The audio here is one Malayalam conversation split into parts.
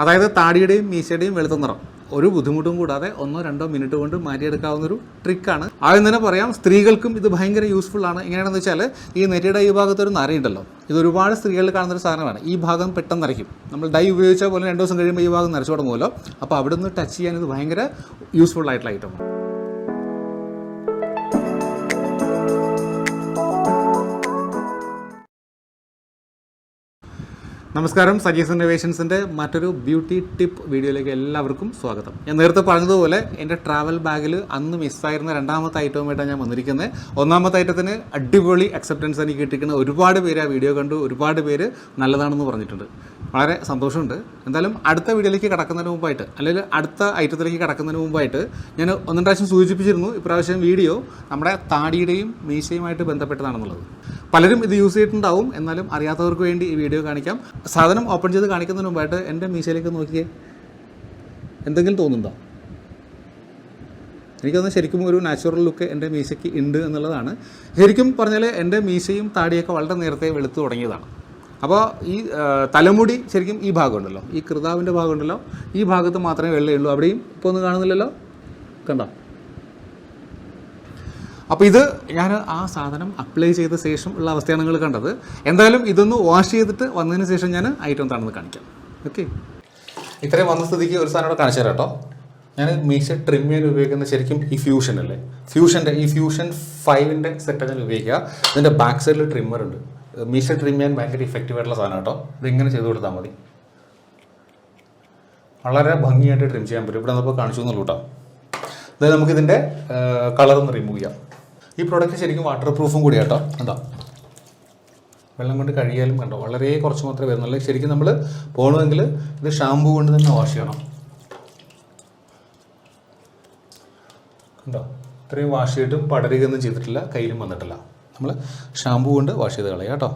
അതായത് താടിയുടെയും മീശയുടെയും വെളുത്ത നിറം. ഒരു ബുദ്ധിമുട്ടും കൂടാതെ ഒന്നോ രണ്ടോ മിനിറ്റ് കൊണ്ട് മാറ്റിയെടുക്കാവുന്ന ഒരു ട്രിക്കാണ്. ആദ്യം തന്നെ പറയാം സ്ത്രീകൾക്കും ഇത് ഭയങ്കര യൂസ്ഫുൾ ആണ്. എങ്ങനെയാണെന്ന് വെച്ചാൽ ഈ നെറ്റിയുടെ ഈ ഭാഗത്ത് ഒരു നരയുണ്ടല്ലോ. ഇത് ഒരുപാട് സ്ത്രീകളിൽ കാണുന്ന ഒരു സാധനമാണ്. ഈ ഭാഗം പെട്ടെന്ന് നരയ്ക്കും. നമ്മൾ ഡൈ ഉപയോഗിച്ചാൽ പോലെ രണ്ട് ദിവസം കഴിയുമ്പോൾ ഈ ഭാഗം നരച്ചു തുടങ്ങുമല്ലോ. അപ്പോൾ അവിടെ നിന്ന് ടച്ച് ചെയ്യാൻ ഇത് ഭയങ്കര യൂസ്ഫുൾ ആയിട്ടുള്ള ഐറ്റമാണ് നമസ്കാരം സജീസ് ഇന്നോവേഷൻസിന്റെ മറ്റൊരു ബ്യൂട്ടി ടിപ്പ് വീഡിയോയിലേക്ക് എല്ലാവർക്കും സ്വാഗതം. ഞാൻ നേരത്തെ പറഞ്ഞതുപോലെ എന്റെ ട്രാവൽ ബാഗിൽ അന്ന് മിസ്സായിരുന്ന രണ്ടാമത്തെ ഐറ്റവുമായിട്ടാണ് ഞാൻ വന്നിരിക്കുന്നത് ഒന്നാമത്തെ ഐറ്റത്തിന് അടിപൊളി അക്സെപ്റ്റൻസ് എനിക്ക് കിട്ടിയിരിക്കുന്ന ഒരുപാട് പേര് ആ വീഡിയോ കണ്ടു ഒരുപാട് പേര് നല്ലതാണെന്ന് പറഞ്ഞിട്ടുണ്ട്. വളരെ സന്തോഷമുണ്ട്. എന്തായാലും അടുത്ത വീഡിയോയിലേക്ക് കടക്കുന്നതിന് മുമ്പായിട്ട് അല്ലെങ്കിൽ അടുത്ത ഐറ്റത്തിലേക്ക് കടക്കുന്നതിന് മുമ്പായിട്ട് ഞാൻ ഒന്നും പ്രാവശ്യം സൂചിപ്പിച്ചിരുന്നു ഇപ്രാവശ്യം വീഡിയോ നമ്മുടെ താടിയുടെയും മീശയുമായിട്ട് ബന്ധപ്പെട്ടതാണെന്നുള്ളത്. പലരും ഇത് യൂസ് ചെയ്തിട്ടുണ്ടാവും എന്നാലും അറിയാത്തവർക്ക് വേണ്ടി ഈ വീഡിയോ കാണിക്കാം. സാധനം ഓപ്പൺ ചെയ്ത് കാണിക്കുന്നതിന് മുമ്പായിട്ട് എന്റെ മീശയിലേക്ക് നോക്കിയേ. എന്തെങ്കിലും തോന്നുന്നുണ്ടോ? എനിക്കൊന്ന് ശരിക്കും ഒരു നാച്ചുറൽ ലുക്ക് എന്റെ മീശയ്ക്ക് ഉണ്ട് എന്നുള്ളതാണ്. ശരിക്കും പറഞ്ഞാൽ എന്റെ മീശയും താടിയൊക്കെ വളരെ നേരത്തെ വെളുത്തു തുടങ്ങിയതാണ്. അപ്പോൾ ഈ തലമുടി ശരിക്കും ഈ ഭാഗമുണ്ടല്ലോ. ഈ കൃതാവിന്റെ ഭാഗമുണ്ടല്ലോ. ഈ ഭാഗത്ത് മാത്രമേ വെള്ളയുള്ളൂ അവിടെയും ഇപ്പോൾ ഒന്നും കാണുന്നില്ലല്ലോ? കണ്ടോ? അപ്പോൾ ഇത് ഞാൻ ആ സാധനം അപ്ലൈ ചെയ്ത ശേഷം ഉള്ള അവസ്ഥയാണ് നിങ്ങൾ കണ്ടത്. എന്തായാലും ഇതൊന്ന് വാഷ് ചെയ്തിട്ട് വന്നതിന് ശേഷം ഞാൻ ഐറ്റം താണെന്ന് കാണിക്കാം. ഓക്കെ ഇത്രയും വന്ന സ്ഥിതിക്ക് ഒരു സാധനം കൂടെ കാണിച്ചു തരാം കേട്ടോ. ഞാൻ മീശ ട്രിം ചെയ്യാൻ ഉപയോഗിക്കുന്ന ശരിക്കും ഈ ഫ്യൂഷൻ അല്ലേ? ഫ്യൂഷന്റെ ഈ ഫ്യൂഷൻ ഫൈവിന്റെ സെറ്റാണ് ഞാൻ ഉപയോഗിക്കുക. ഇതിന്റെ ബാക്ക് സൈഡിൽ ട്രിമ്മർ ഉണ്ട്. മീശ ട്രിം ചെയ്യാൻ ഭയങ്കര ഇഫക്റ്റീവ് ആയിട്ടുള്ള സാധനം കേട്ടോ. ഇതിങ്ങനെ ചെയ്ത് കൊടുത്താൽ മതി. വളരെ ഭംഗിയായിട്ട് ട്രിം ചെയ്യാൻ പറ്റും. ഇവിടെ നമുക്ക് കാണിച്ചു എന്നുള്ളൂ കേട്ടോ. അതായത് നമുക്കിതിന്റെ കളർ ഒന്ന് റിമൂവ് ചെയ്യാം. ഈ പ്രോഡക്റ്റ് ശരിക്കും വാട്ടർ പ്രൂഫും കൂടി കേട്ടോ. എന്താ വെള്ളം കൊണ്ട് കഴിയാലും കണ്ടോ? വളരെ കുറച്ച് മാത്രമേ വരുന്നുള്ളൂ. ശരിക്കും നമ്മൾ പോകണമെങ്കിൽ ഇത് ഷാമ്പു കൊണ്ട് തന്നെ വാഷ് ചെയ്യണം. കണ്ടോ? ഇത്രയും വാഷ് ചെയ്തിട്ടും പടരുകയൊന്നും ചെയ്തിട്ടില്ല. കയ്യിലും വന്നിട്ടില്ല. നമ്മൾ ഷാമ്പു കൊണ്ട് വാഷ് ചെയ്ത് കളയാം കേട്ടോ.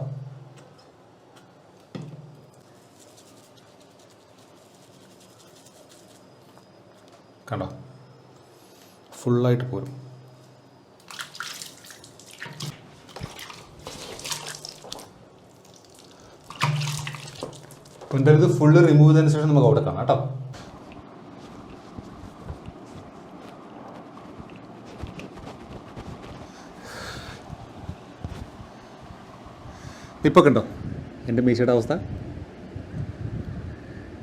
കണ്ടോ? ഫുള്ളായിട്ട് പോരും. എന്തായാലും ഇത് ഫുള്ള് റിമൂവ് ചെയ്തതിന് ശേഷം നമുക്ക് അവിടെ കാണാം കേട്ടോ. ഇപ്പോൾ കണ്ടോ എന്റെ മീശയുടെ അവസ്ഥ?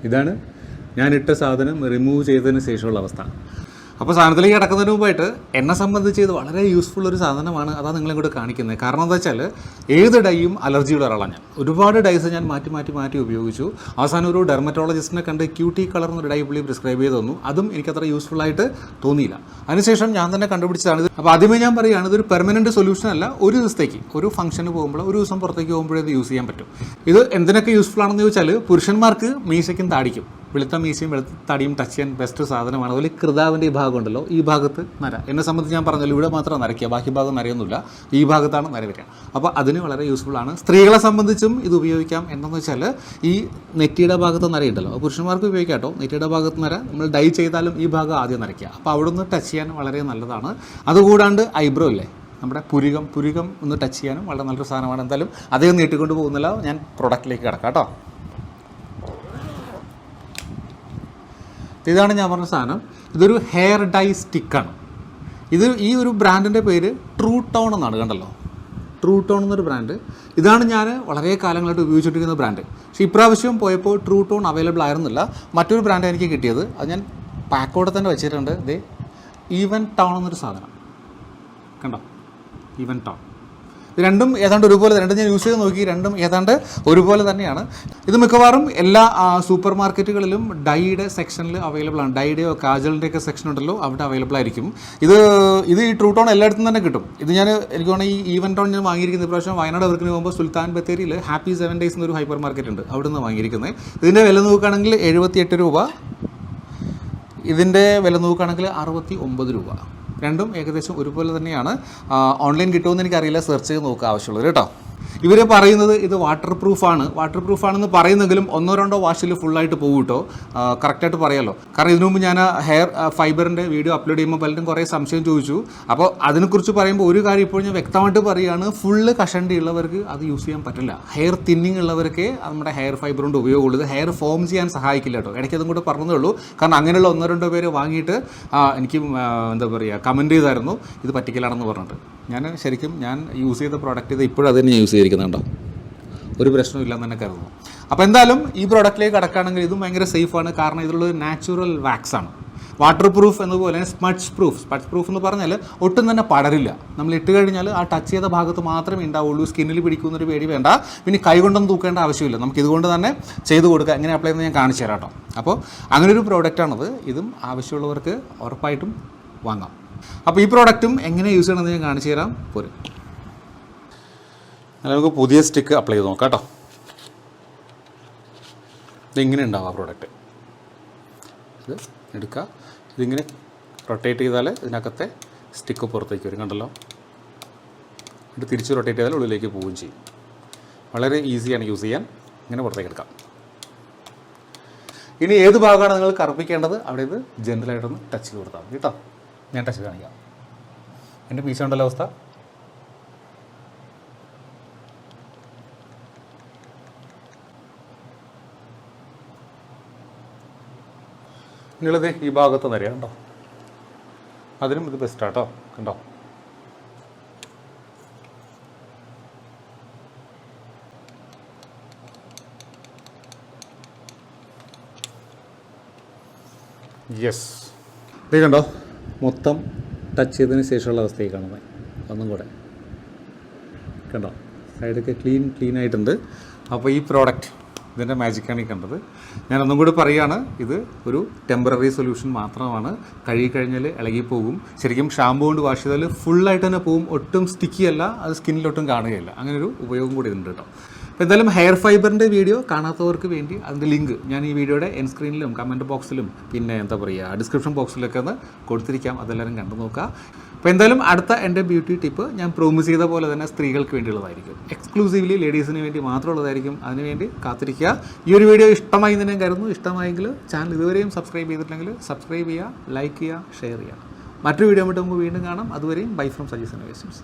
ഇതാണ്. ഞാനിട്ട സാധനം റിമൂവ് ചെയ്തതിന് ശേഷമുള്ള അവസ്ഥ. അപ്പോൾ സാധനത്തിലേക്ക് കിടക്കുന്നതിന് മുമ്പായിട്ട് എന്നെ സംബന്ധിച്ച് ഇത് വളരെ യൂസ്ഫുൾ ഒരു സാധനമാണ്. അതാണ് നിങ്ങളെ കൂടെ കാണിക്കുന്നത്. കാരണം എന്താ വെച്ചാൽ ഏത് ഡൈയും അലർജിയുടെ ഒരാളാണ് ഞാൻ. ഒരുപാട് ഡൈസ് ഞാൻ മാറ്റി മാറ്റി മാറ്റി ഉപയോഗിച്ചു. അവസാനം ഒരു ഡെർമറ്റോളജിസ്റ്റിനെ കണ്ട് ക്യൂട്ടി കളർ എന്നൊരു ഡൈ പുള്ളി പ്രിസ്ക്രൈബ് ചെയ്ത് തന്നു. അതും എനിക്കത്ര യൂസ്ഫുൾ ആയിട്ട് തോന്നിയില്ല. അതിനുശേഷം ഞാൻ തന്നെ കണ്ടുപിടിച്ചതാണ് ഇത്. അപ്പോൾ ആദ്യമേ ഞാൻ പറയുകയാണ് ഇതൊരു പെർമനന്റ് സൊല്യൂഷൻ അല്ല. ഒരു ദിവസത്തേക്ക് ഒരു ഫംഗ്ഷന് പോകുമ്പോൾ ഒരു ദിവസം പുറത്തേക്ക് പോകുമ്പോഴേ ഇത് യൂസ് ചെയ്യാൻ പറ്റും. ഇത് എന്തിനൊക്കെ യൂസ്ഫുൾ ആണെന്ന് ചോദിച്ചാൽ പുരുഷന്മാർക്ക് മീശയ്ക്കും താടിക്കും. വെളുത്ത മീശയും വെളുത്ത തടിയും ടച്ച് ചെയ്യാൻ ബെസ്റ്റ് സാധനമാണ്. അതുപോലെ കൃതാവിന്റെ ഈ ഭാഗം ഉണ്ടല്ലോ ഈ ഭാഗത്ത് നര. എന്നെ സംബന്ധിച്ച് ഞാൻ പറഞ്ഞല്ലോ ഇവിടെ മാത്രം നരയ്ക്കുക. ബാക്കി ഭാഗം നരയൊന്നുമില്ല. ഈ ഭാഗത്താണ് നര വരിക. അപ്പോൾ അതിന് വളരെ യൂസ്ഫുൾ ആണ്. സ്ത്രീകളെ സംബന്ധിച്ചും ഇത് ഉപയോഗിക്കാം എന്താണെന്ന് വെച്ചാൽ ഈ നെറ്റിയുടെ ഭാഗത്ത് നരയുണ്ടല്ലോ അത് പുരുഷന്മാർക്ക് ഉപയോഗിക്കാം കേട്ടോ. നെറ്റിയുടെ ഭാഗത്ത് നര. നമ്മൾ ഡൈ ചെയ്താലും ഈ ഭാഗം ആദ്യം നരയ്ക്കുക. അപ്പോൾ അവിടെ നിന്ന് ടച്ച് ചെയ്യാൻ വളരെ നല്ലതാണ്. അതുകൂടാണ്ട് ഐബ്രോ അല്ലേ നമ്മുടെ പുരികം പുരികം ഒന്ന് ടച്ച് ചെയ്യാനും വളരെ നല്ലൊരു സാധനമാണ്. എന്തായാലും അധികം നീട്ടിക്കൊണ്ട് പോകുന്നില്ല. ഞാൻ പ്രൊഡക്റ്റിലേക്ക് കിടക്കാം കേട്ടോ. ഇതാണ് ഞാൻ പറഞ്ഞ സാധനം. ഇതൊരു ഹെയർ ഡൈ സ്റ്റിക്കാണ് ഇത് ഈ ഒരു ബ്രാൻഡിന്റെ പേര് ട്രൂ ടൗൺ എന്നാണ് കണ്ടല്ലോ? ട്രൂ ടൗൺ എന്നൊരു ബ്രാൻഡ് ഇതാണ് ഞാൻ വളരെ കാലങ്ങളായിട്ട് ഉപയോഗിച്ചിട്ടിരിക്കുന്ന ബ്രാൻഡ് പക്ഷേ ഇപ്രാവശ്യം പോയപ്പോൾ ട്രൂ ടൗൺ അവൈലബിൾ ആയിരുന്നില്ല. മറ്റൊരു ബ്രാൻഡ് എനിക്ക് കിട്ടിയത്. അത് ഞാൻ പാക്കോടെ തന്നെ വെച്ചിട്ടുണ്ട്. ഇത് ഈവൻ ടൗൺ എന്നൊരു സാധനം. കണ്ടോ? ഈവൻ ടൗൺ രണ്ടും ഏതാണ്ട് ഒരുപോലെ രണ്ടും ഞാൻ യൂസ് ചെയ്ത് നോക്കി. രണ്ടും ഏതാണ്ട് ഒരുപോലെ തന്നെയാണ്. ഇത് മിക്കവാറും എല്ലാ സൂപ്പർ മാർക്കറ്റുകളിലും ഡൈയുടെ സെക്ഷനിൽ അവൈലബിൾ ആണ്. ഡൈയുടെയോ കാജലിന്റെ ഒക്കെ സെക്ഷൻ ഉണ്ടല്ലോ അവിടെ അവൈലബിൾ ആയിരിക്കും. ഇത് ഇത് ഈ ട്രൂ ടോൺ എല്ലായിടത്തും തന്നെ കിട്ടും. ഇത് ഞാൻ എനിക്ക് ഈ ഈവൻ ടോൺ ഞാൻ വാങ്ങിയിരിക്കുന്ന പ്രാവശ്യം വയനാട് വർക്കിന് പോകുമ്പോൾ സുൽത്താൻ ബത്തേരിയിൽ ഹാപ്പി സെവൻ ഡേയ്സ് എന്നൊരു ഹൈപ്പർ മാർക്കറ്റ് ഉണ്ട്. അവിടെ നിന്ന് വാങ്ങിയിരിക്കുന്നത് ഇതിന്റെ വില നോക്കുകയാണെങ്കിൽ എഴുപത്തിയെട്ട് രൂപ. ഇതിന്റെ വില നോക്കുകയാണെങ്കിൽ അറുപത്തി ഒമ്പത് രൂപ. രണ്ടും ഏകദേശം ഒരുപോലെ തന്നെയാണ്. ഓൺലൈൻ കിട്ടുമെന്ന് എനിക്കറിയില്ല. സെർച്ച് ചെയ്ത് നോക്കുക ആവശ്യമുള്ളത് കേട്ടോ. ഇവർ പറയുന്നത് ഇത് വാട്ടർ പ്രൂഫാണ് വാട്ടർ പ്രൂഫാണെന്ന് പറയുന്നെങ്കിലും ഒന്നോ രണ്ടോ വാഷിൽ ഫുള്ളായിട്ട് പോകും കേട്ടോ കറക്റ്റായിട്ട് പറയാമല്ലോ കാരണം ഇതിനു മുമ്പ് ഞാൻ ഹെയർ ഫൈബറിന്റെ വീഡിയോ അപ്ലോഡ് ചെയ്യുമ്പോൾ പലരും കുറേ സംശയം ചോദിച്ചു. അപ്പോൾ അതിനെക്കുറിച്ച് പറയുമ്പോൾ ഒരു കാര്യം ഇപ്പോൾ ഞാൻ വ്യക്തമായിട്ട് പറയുകയാണ് ഫുള്ള് കഷണ്ടി ഉള്ളവർക്ക് അത് യൂസ് ചെയ്യാൻ പറ്റില്ല. ഹെയർ തിന്നിങ് ഉള്ളവർക്ക് നമ്മുടെ ഹെയർ ഫൈബർ കൊണ്ട് ഉപയോഗമുള്ളൂ ഇത് ഹെയർ ഫോം ചെയ്യാൻ സഹായിക്കില്ല കേട്ടോ. ഇടയ്ക്ക് അതും കൂടെ പറഞ്ഞതേ ഉള്ളൂ. കാരണം അങ്ങനെയുള്ള ഒന്നോ രണ്ടോ പേര് വാങ്ങിയിട്ട് എനിക്ക് എന്താ പറയുക കമന്റ് ചെയ്തായിരുന്നു. ഇത് പറ്റിക്കലാണെന്ന് പറഞ്ഞിട്ട്. ഞാൻ ശരിക്കും ഞാൻ യൂസ് ചെയ്ത പ്രോഡക്റ്റ് ഇത് ഇപ്പോഴും അത് തന്നെ യൂസ് ചെയ്തിരിക്കുന്നുണ്ടോ ഒരു പ്രശ്നവും എന്ന് തന്നെ കരുതുന്നു. അപ്പോൾ എന്തായാലും ഈ പ്രോഡക്റ്റിലേക്ക് കടക്കുകയാണെങ്കിൽ ഇതും ഭയങ്കര സേഫാണ് കാരണം ഇതിലുള്ളൊരു നാച്ചുറൽ വാക്സ് ആണ്. വാട്ടർ പ്രൂഫ് എന്നതുപോലെ സ്മഡ്സ് പ്രൂഫ് സ്മഡ്സ് പ്രൂഫ് എന്ന് പറഞ്ഞാൽ ഒട്ടും തന്നെ പടരില്ല. നമ്മൾ ഇട്ട് കഴിഞ്ഞാൽ ആ ടച്ച് ചെയ്ത ഭാഗത്ത് മാത്രമേ ഉണ്ടാവുള്ളൂ സ്കിന്നിൽ പിടിക്കുന്നൊരു പേടി വേണ്ട. പിന്നെ കൈകൊണ്ടൊന്നും തൂക്കേണ്ട ആവശ്യമില്ല. നമുക്ക് ഇതുകൊണ്ട് തന്നെ ചെയ്ത് കൊടുക്കുക എങ്ങനെ അപ്ലൈ ചെയ്യുന്നത് ഞാൻ കാണിച്ചു തരാം കേട്ടോ. അപ്പോൾ അങ്ങനെ ഒരു പ്രോഡക്റ്റാണത് ഇതും ആവശ്യമുള്ളവർക്ക് ഉറപ്പായിട്ടും വാങ്ങാം. അപ്പോൾ ഈ പ്രോഡക്റ്റും എങ്ങനെ യൂസ് ചെയ്യണമെന്ന് ഞാൻ കാണിച്ചു തരാം. പോരും. നമുക്ക് പുതിയ സ്റ്റിക്ക് അപ്ലൈ ചെയ്ത് നോക്കാം കേട്ടോ. ഇതിങ്ങനെ ഉണ്ടാവും ആ പ്രോഡക്റ്റ് ഇത് എടുക്കുക. ഇതിങ്ങനെ റൊട്ടേറ്റ് ചെയ്താൽ ഇതിനകത്തെ സ്റ്റിക്ക് പുറത്തേക്ക് വരും കണ്ടല്ലോ? ഇത് തിരിച്ച് റൊട്ടേറ്റ് ചെയ്താൽ ഉള്ളിലേക്ക് പോവുകയും ചെയ്യും. വളരെ ഈസിയാണ് യൂസ് ചെയ്യാൻ. ഇങ്ങനെ പുറത്തേക്ക് എടുക്കാം. ഇനി ഏത് ഭാഗമാണ് നിങ്ങൾ കറുപ്പിക്കേണ്ടത്? അവിടെ ഇത് ജനറലായിട്ടൊന്ന് ടച്ച് ചെയ്ത് കൊടുത്താൽ കേട്ടോ. ഞാൻ ടച്ച് കാണിക്കാം. എന്റെ പീസ് ഉണ്ടല്ലോ അവസ്ഥ. നിങ്ങളിത് ഈ ഭാഗത്ത് നിറയാം കണ്ടോ? അതിനും ഇത് ബെസ്റ്റാട്ടോ കണ്ടോ? യെസ് ഇത് കണ്ടോ? മൊത്തം ടച്ച് ചെയ്തതിന് ശേഷമുള്ള അവസ്ഥയിൽ കാണുന്നത് ഒന്നും കൂടെ. കണ്ടോ? സൈഡൊക്കെ ക്ലീൻ ക്ലീൻ ആയിട്ടുണ്ട്. അപ്പോൾ ഈ പ്രോഡക്റ്റ് ഇതിന്റെ മാജിക്കാണ് ഈ കണ്ടത്. ഞാൻ ഒന്നും കൂടി പറയുകയാണ് ഇത് ഒരു ടെമ്പററി സൊല്യൂഷൻ മാത്രമാണ്. കഴുകി കഴിഞ്ഞാൽ ഇളകിപ്പോകും. ശരിക്കും ഷാമ്പു കൊണ്ട് വാഷ് ചെയ്താൽ ഫുള്ളായിട്ട് തന്നെ പോകും ഒട്ടും സ്റ്റിക്കി അല്ല. അത് സ്കിന്നിലൊട്ടും കാണുകയില്ല. അങ്ങനെ ഒരു ഉപയോഗം കൂടി ഉണ്ട് കേട്ടോ. അപ്പോൾ എന്തായാലും ഹെയർ ഫൈബറിന്റെ വീഡിയോ കാണാത്തവർക്ക് വേണ്ടി അതിന്റെ ലിങ്ക് ഞാൻ ഈ വീഡിയോയുടെ എൻ സ്ക്രീനിലും കമന്റ് ബോക്സിലും പിന്നെ എന്താ പറയുക ഡിസ്ക്രിപ്ഷൻ ബോക്സിലൊക്കെ ഒന്ന് കൊടുത്തിരിക്കാം. അതെല്ലാവരും കണ്ടു നോക്കുക. അപ്പോൾ എന്തായാലും അടുത്ത എന്റെ ബ്യൂട്ടി ടിപ്പ് ഞാൻ പ്രോമിസ് ചെയ്ത പോലെ തന്നെ സ്ത്രീകൾക്ക് വേണ്ടിയുള്ളതായിരിക്കും. എക്സ്ക്ലൂസീവ്ലി ലേഡീസിന് വേണ്ടി മാത്രമുള്ളതായിരിക്കും അതിനുവേണ്ടി കാത്തിരിക്കുക. ഈ ഒരു വീഡിയോ ഇഷ്ടമായി ഞാൻ കരുതുന്നു. ഇഷ്ടമായെങ്കിൽ ചാനൽ ഇതുവരെയും സബ്സ്ക്രൈബ് ചെയ്തിട്ടില്ലെങ്കിൽ സബ്സ്ക്രൈബ് ചെയ്യുക ലൈക്ക് ചെയ്യുക ഷെയർ ചെയ്യുക. മറ്റൊരു വീഡിയോ ആയിട്ട് നമുക്ക് വീണ്ടും കാണാം. അതുവരെയും ബൈ ഫ്രം സജീസ് ഇന്നോവേഷൻസ്